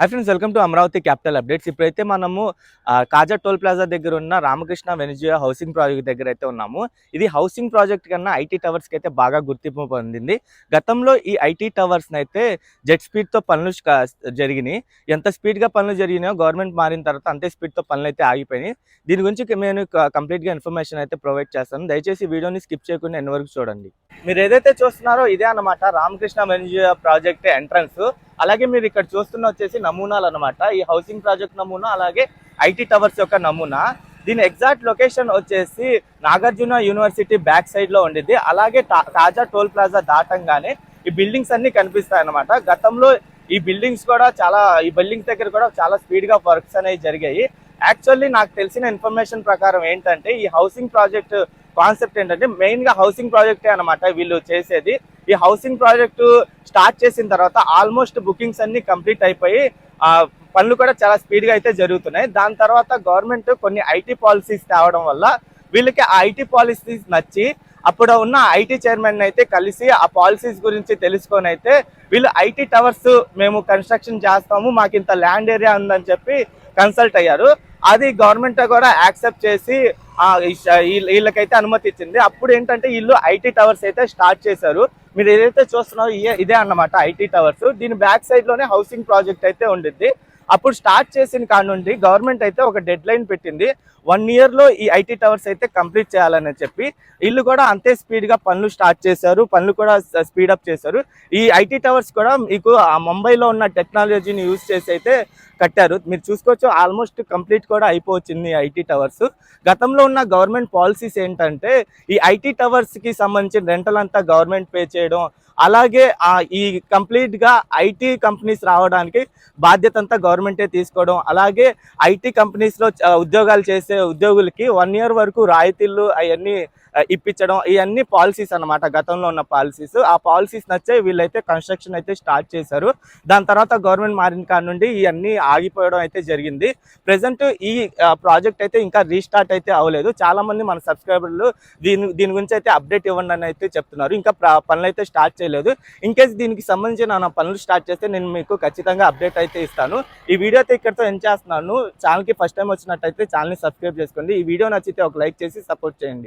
Hi friends welcome to Amaravati capital updates ఇప్పుడైతే మనము కాజా toll plaza దగ్గర ఉన్న రామకృష్ణ వెనిజియా హౌసింగ్ ప్రాజెక్ట్ దగ్గర అయితే ఉన్నాము. ఇది హౌసింగ్ ప్రాజెక్ట్ కన్నా ఐటీ టవర్స్కి అయితే బాగా గుర్తింపు పొందింది. గతంలో ఈ ఐటీ టవర్స్ని అయితే జెట్ స్పీడ్తో పనులు జరిగినాయి. ఎంత స్పీడ్గా పనులు జరిగినాయో గవర్నమెంట్ మారిన తర్వాత అంతే స్పీడ్తో పనులు అయితే ఆగిపోయినాయి. దీని గురించి నేను కంప్లీట్గా ఇన్ఫర్మేషన్ అయితే ప్రొవైడ్ చేస్తాను. దయచేసి వీడియోని స్కిప్ చేయకుండా ఎన్ని వరకు చూడండి. మీరు ఏదైతే చూస్తున్నారో ఇదే అన్నమాట రామకృష్ణ వెనిజియా ప్రాజెక్ట్ ఎంట్రన్స్ అలాగే మీరు ఇక్కడ చూస్తున్న వచ్చేసి నమూనాలు అనమాట ఈ హౌసింగ్ ప్రాజెక్ట్ నమూనా అలాగే ఐటీ టవర్స్ యొక్క నమూనా. దీని ఎగ్జాక్ట్ లొకేషన్ వచ్చేసి నాగార్జున యూనివర్సిటీ బ్యాక్ సైడ్లో ఉండిద్ది. అలాగే తాజా టోల్ ప్లాజా దాటంగానే ఈ బిల్డింగ్స్ అన్ని కనిపిస్తాయి అన్నమాట. గతంలో ఈ బిల్డింగ్స్ కూడా చాలా ఈ బిల్డింగ్స్ దగ్గర కూడా చాలా స్పీడ్గా వర్క్స్ అనేవి జరిగాయి. యాక్చువల్లీ నాకు తెలిసిన ఇన్ఫర్మేషన్ ప్రకారం ఏంటంటే ఈ హౌసింగ్ ప్రాజెక్ట్ కాన్సెప్ట్ ఏంటంటే మెయిన్గా హౌసింగ్ ప్రాజెక్టే అనమాట వీళ్ళు చేసేది. ఈ హౌసింగ్ ప్రాజెక్టు స్టార్ట్ చేసిన తర్వాత ఆల్మోస్ట్ బుకింగ్స్ అన్ని కంప్లీట్ అయిపోయి ఆ, పనులు కూడా చాలా స్పీడ్గా అయితే జరుగుతున్నాయి. దాని తర్వాత గవర్నమెంట్ కొన్ని ఐటీ పాలసీస్ తేవడం వల్ల వీళ్ళకి ఆ ఐటీ పాలసీస్ నచ్చి అప్పుడు ఉన్న ఐటీ చైర్మన్ అయితే కలిసి ఆ పాలసీస్ గురించి తెలుసుకొని అయితే వీళ్ళు ఐటీ టవర్స్ మేము కన్స్ట్రక్షన్ చేస్తాము మాకు ఇంత ల్యాండ్ ఏరియా ఉందని చెప్పి కన్సల్ట్ అయ్యారు. అది గవర్నమెంట్ కూడా యాక్సెప్ట్ చేసి వీళ్ళకైతే అనుమతి ఇచ్చింది. అప్పుడు ఏంటంటే వీళ్ళు ఐటీ టవర్స్ అయితే స్టార్ట్ చేశారు. మీరు ఏదైతే చూస్తున్నారో ఇదే- ఇదే అన్నమాట ఐటీ టవర్స్. దీని బ్యాక్ సైడ్లోనే హౌసింగ్ ప్రాజెక్ట్ అయితే ఉండిద్ది. అప్పుడు స్టార్ట్ చేసిన కాడ నుండి గవర్నమెంట్ అయితే ఒక డెడ్ లైన్ పెట్టింది. వన్ ఇయర్లో ఈ ఐటీ టవర్స్ అయితే కంప్లీట్ చేయాలని చెప్పి వీళ్ళు కూడా అంతే స్పీడ్గా పనులు స్టార్ట్ చేశారు. పనులు కూడా స్పీడ్ అప్ చేశారు. ఈ ఐటీ టవర్స్ కూడా మీకు ఆ ముంబైలో ఉన్న టెక్నాలజీని యూజ్ చేసి అయితే కట్టారు. మీరు చూసుకోవచ్చు ఆల్మోస్ట్ కంప్లీట్ కూడా అయిపోవచ్చింది ఐటీ టవర్స్. గతంలో ఉన్న గవర్నమెంట్ పాలసీస్ ఏంటంటే ఈ ఐటీ టవర్స్కి సంబంధించిన రెంటల్ అంతా గవర్నమెంట్ పే చేయడం అలాగే ఈ కంప్లీట్గా ఐటీ కంపెనీస్ రావడానికి బాధ్యత అంతా గవర్నమెంటే తీసుకోవడం అలాగే ఐటీ కంపెనీస్లో ఉద్యోగాలు చేసే ఉద్యోగులకి వన్ ఇయర్ వరకు రాయితీలు అవన్నీ ఇప్పించడం ఇవన్నీ పాలసీస్ అన్నమాట. గతంలో ఉన్న పాలసీస్ ఆ పాలసీస్ నచ్చే వీళ్ళైతే కన్స్ట్రక్షన్ అయితే స్టార్ట్ చేశారు. దాని తర్వాత గవర్నమెంట్ మారిన కాడ నుండి ఇవన్నీ ఆగిపోవడం అయితే జరిగింది. ప్రెసెంట్ ఈ ప్రాజెక్ట్ అయితే ఇంకా రీస్టార్ట్ అయితే అవ్వలేదు. చాలా మంది మన సబ్స్క్రైబర్లు దీని దీని గురించి అయితే అప్డేట్ ఇవ్వండి అని అయితే చెప్తున్నారు. ఇంకా పనులు అయితే స్టార్ట్ చేయలేదు. ఇన్ కేస్ దీనికి సంబంధించిన నా పనులు స్టార్ట్ చేస్తే నేను మీకు ఖచ్చితంగా అప్డేట్ అయితే ఇస్తాను. ఈ వీడియో అయితే ఇక్కడితో ఎండ్ చేస్తున్నాను. ఛానల్కి ఫస్ట్ టైం వచ్చినట్టయితే ఛానల్ని సబ్స్క్రైబ్ చేసుకోండి. ఈ వీడియో నచ్చితే ఒక లైక్ చేసి సపోర్ట్ చేయండి.